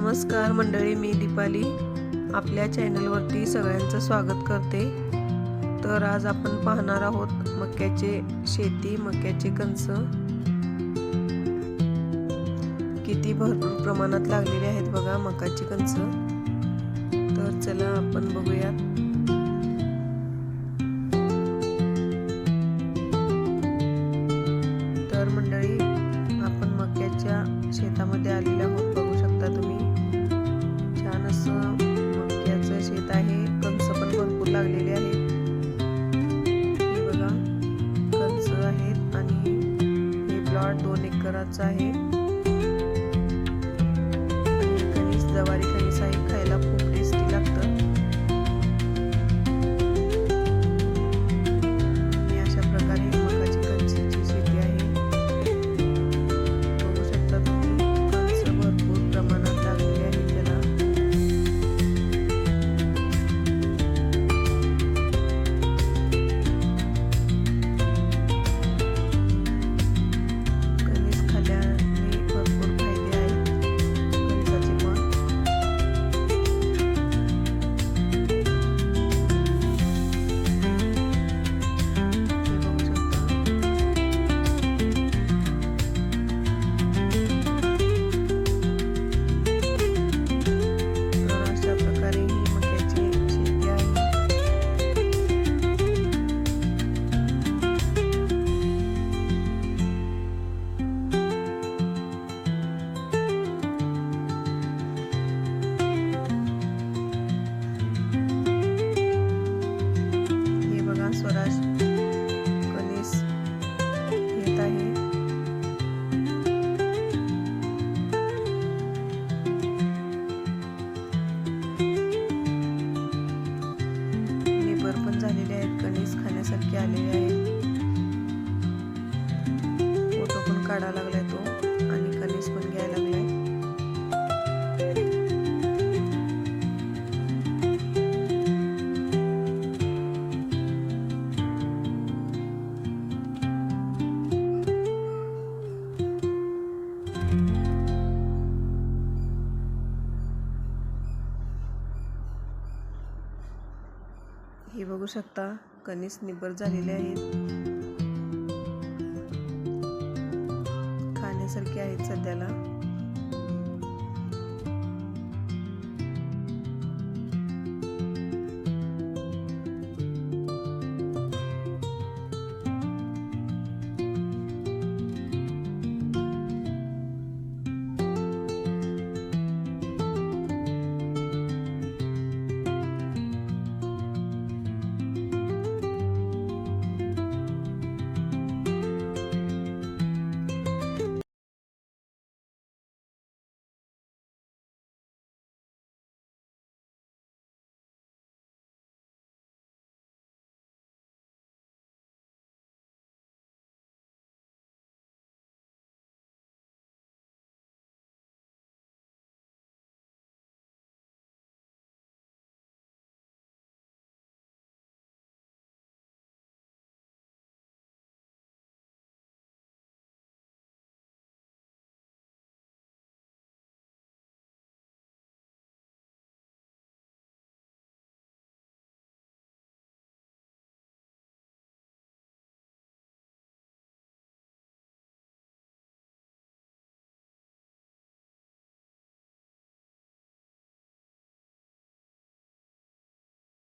नमस्कार मंडळी मी दीपाली. आपल्या चॅनलवरती सगळ्यांचं स्वागत करते. तर आज आपण पाहणार आहोत मक्याचे शेती मक्याचे कंस किती भरपूर प्रमाणात लागलेले आहेत बघा मकाची कंस तर चला आपण बघूयात. तर मंडळी प्लॉट दोन एकराचं आहे. निबर पण झालेले आहेत कणीस खाण्यासारखे आलेले आहेत. फोटो पण काढा लागले हे बघू शकता कणीस निबर झालेले आहेत. खाण्यासारखे आहेत सध्याला.